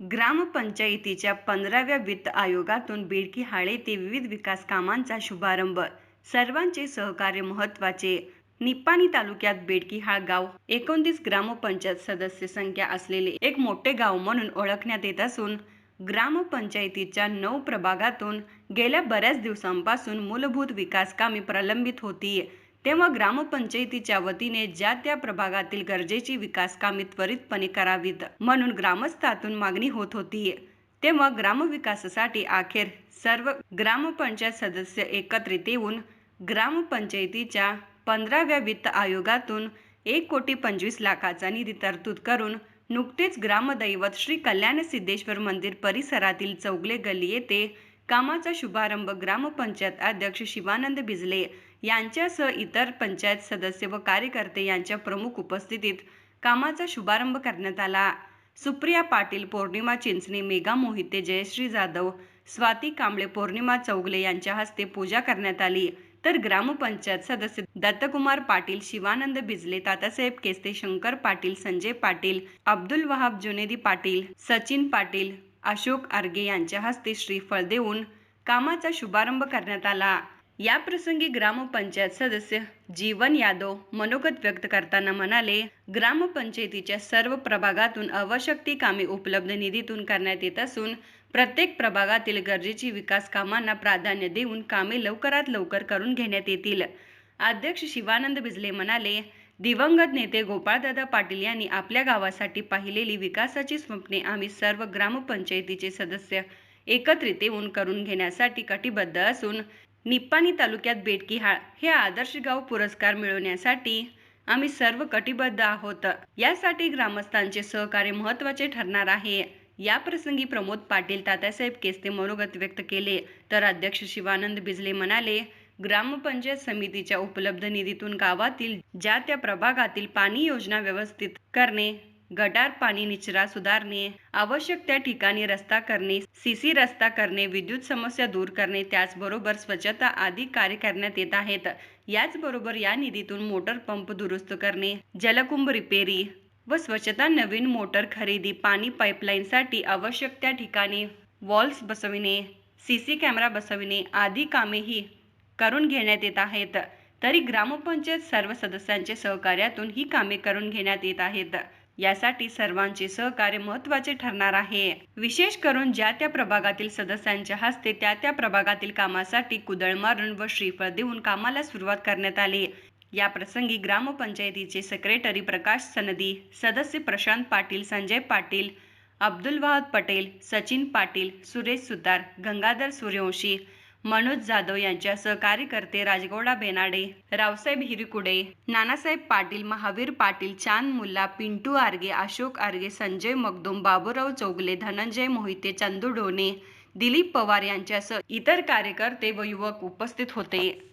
ग्रामपंचायतीच्या पंधराव्या वित्त आयोगातून बेडकी हाळे ते विविध विकास कामांचा शुभारंभ. सर्वांचे सहकार्य महत्त्वाचे निपाणी तालुक्यात बेडकीहाळ गाव एकोणतीस ग्रामपंचायत सदस्य संख्या असलेले एक मोठे गाव म्हणून ओळखण्यात येत असून ग्रामपंचायतीच्या नऊ प्रभागातून गेल्या बऱ्याच दिवसांपासून मूलभूत विकास कामे प्रलंबित होती तेव्हा ग्रामपंचायतीच्या वतीने ज्या त्या प्रभागातील गरजेची विकास कामे त्वरितपणे करावीत म्हणून ग्रामस्थातून मागणी होत होती. तेव्हा ग्रामविकासासाठी अखेर सर्व ग्रामपंचायत सदस्य एकत्रित येऊन ग्रामपंचायतीच्या पंधराव्या वित्त आयोगातून एक कोटी पंचवीस लाखाचा निधी तरतूद करून नुकतेच ग्रामदैवत श्री कल्याण सिद्धेश्वर मंदिर परिसरातील चौगले गल्ली येथे कामाचा शुभारंभ ग्रामपंचायत अध्यक्ष शिवानंद बिजले यांच्यासह इतर पंचायत सदस्य व कार्यकर्ते यांच्या प्रमुख उपस्थितीत कामाचा शुभारंभ करण्यात आला. सुप्रिया पाटील पौर्णिमा चिंचणे मेघा मोहिते जयश्री जाधव स्वाती कांबळे पौर्णिमा चौगले यांच्या हस्ते पूजा करण्यात आली. तर ग्रामपंचायत सदस्य दत्तकुमार पाटील शिवानंद बिजले तातासाहेब केस्ते शंकर पाटील संजय पाटील अब्दुल वहाब जुनेदी पाटील सचिन पाटील अशोक आर्गे यांच्या हस्ते श्रीफळ देऊन कामाचा शुभारंभ करण्यात आला. या प्रसंगी ग्रामपंचायत सदस्य जीवन यादव मनोगत व्यक्त करताना म्हणाले ग्रामपंचायतीच्या सर्व प्रभागातून आवश्यक ती कामे उपलब्ध निधीतून करण्यात येत असून प्रत्येक प्रभागातील गरजेची विकास कामांना प्राधान्य देऊन कामे लवकरात लवकर करून घेण्यात येतील. अध्यक्ष शिवानंद बिजले म्हणाले दिवंगत नेते गोपाळदादा पाटील यांनी आपल्या गावासाठी पाहिलेली विकासाची स्वप्ने आम्ही सर्व ग्रामपंचायतीचे सदस्य एकत्रित येऊन करून घेण्यासाठी कटिबद्ध असून निप्पाणी तालुक्यात बेटकीहाळ हे आदर्श गाव पुरस्कार मिळवण्यासाठी आम्ही सर्व कटिबद्ध आहोत. यासाठी ग्रामस्थांचे सहकार्य महत्त्वाचे ठरणार आहे. या प्रसंगी प्रमोद पाटील तात्यासाहेब केस्ते मनोगत व्यक्त केले. तर अध्यक्ष शिवानंद बिजले म्हणाले ग्रामपंचायत समितीच्या उपलब्ध निधीतून गावातील ज्या त्या प्रभागातील पाणी योजना व्यवस्थित करणे गटार पाणी निचरा सुधारणे आवश्यक त्या ठिकाणी रस्ता करणे सीसी रस्ता करणे विद्युत समस्या दूर करणे त्याचबरोबर स्वच्छता आदी कार्य करण्यात येत आहेत. याचबरोबर या निधीतून मोटर पंप दुरुस्त करणे जलकुंभ रिपेरी व स्वच्छता नवीन मोटर खरेदी पाणी पाईपलाईनसाठी आवश्यक त्या ठिकाणी वॉल्स बसविणे सी सी कॅमेरा बसविणे आदी कामेही करून घेण्यात येत आहेत. तरी ग्रामपंचायत सर्व सदस्यांचे सहकार्यातून ही कामे करून घेण्यात येत आहेत. यासाठी सर्वांचे सहकार्य महत्त्वाचे ठरणार आहे. विशेष करून ज्या त्या प्रभागातील सदस्यांच्या हस्ते त्या त्या प्रभागातील कामासाठी कुदळ मारून व श्रीफळ देऊन कामाला सुरुवात करण्यात आली. या प्रसंगी ग्रामपंचायतीचे सेक्रेटरी प्रकाश सनदी सदस्य प्रशांत पाटील संजय पाटील अब्दुल वाहद पटेल सचिन पाटील सुरेश सुतार गंगाधर सूर्यवंशी मनोज जाधव यांच्यासह कार्यकर्ते राजगौडा बेनाडे रावसाहेब हिरकुडे नानासाहेब पाटील महावीर पाटील चांद मुल्ला पिंटू आर्गे अशोक आर्गे संजय मगदुम बाबूराव चौगले धनंजय मोहिते चंदू डोणे दिलीप पवार यांच्यासह इतर कार्यकर्ते व युवक उपस्थित होते.